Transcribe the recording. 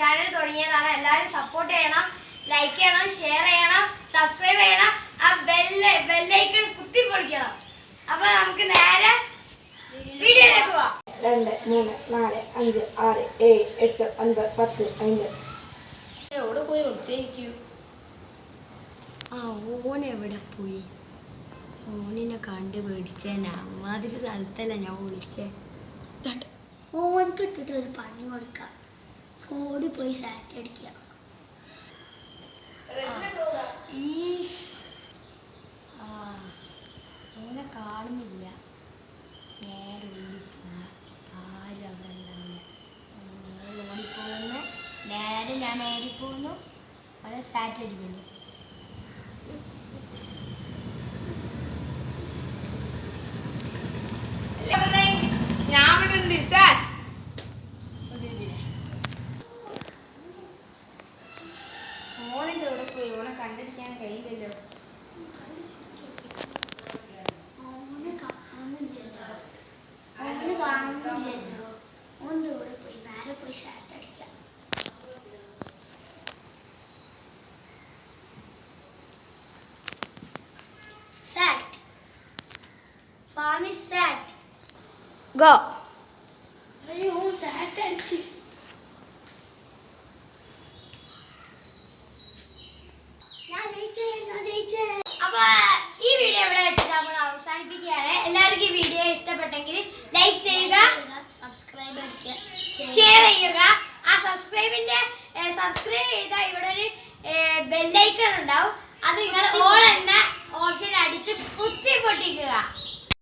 Channel തുടങ്ങിയതാണ്. എല്ലാവരും support ചെയ്യണം ലൈക്ക് ചെയ്യണം ഷെയർ ചെയ്യണം സബ്സ്ക്രൈബ് ചെയ്യണം. ആ ബെല്ല് ബെല്ലൈക്കൺ കുത്തി പൊളിക്കണം. അപ്പൊ നമുക്ക് നേരെ വീഡിയോയിലേക്ക് പോവാം. രണ്ട് മൂന്ന് നാല് അഞ്ച് ആറ് ഏഴ് എട്ട് ഒൻപത് പത്ത് അഞ്ച് എവിടെ പോയി ഉച്ചയ്ക്കൂ ആ ഓൻ എവിടെ പോയി? ഓനിനെ കണ്ട് പേടിച്ചേനാ. അമ്മാതിരി സ്ഥലത്തല്ല ഞാൻ വിളിച്ചേ. ഓൻ കിട്ടിട്ട് ഒരു പണി കൊടുക്കാം. ഓടി പോയി സാറ്റ് അടിക്കുക ഓനെ കാണുന്നില്ല. നേരെ ഓടിപ്പോണ ആരും അവിടെ ഉണ്ടാവില്ല. നേരെ ഓടിപ്പോകുന്നു. നേരെ ഞാൻ ഓടിപ്പോകുന്നു. അവിടെ സാറ്റ് അടിക്കുന്നു. ഞാൻ ഇവിടെ ഉണ്ട് സാറ്റ് ഓണിന്റെ എവിടെ പോയി ഓനെ കണ്ടിരിക്കാൻ കഴിയില്ലല്ലോ ഓന് കാണുന്നില്ലല്ലോ ഓന് കാണുന്നില്ലല്ലോ ഓന്റെ കൂടെ പോയി സാറ്റ് അടിക്കാം. സാറ്റ് ഫാമി സാറ്റ് ഗോ. അയ്യോ സാറ്റ് അടിച്ച്. ഇഷ്ടപ്പെട്ടെങ്കിൽ ലൈക്ക് ചെയ്യുക സബ്സ്ക്രൈബ് ചെയ്യുക ഷെയർ ചെയ്യുക. ആ സബ്സ്ക്രൈബിന്റെ സബ്സ്ക്രൈബ് ചെയ്താൽ ഇവിടെ ഒരു ബെല്ലൈക്കൺ ഉണ്ടാവും.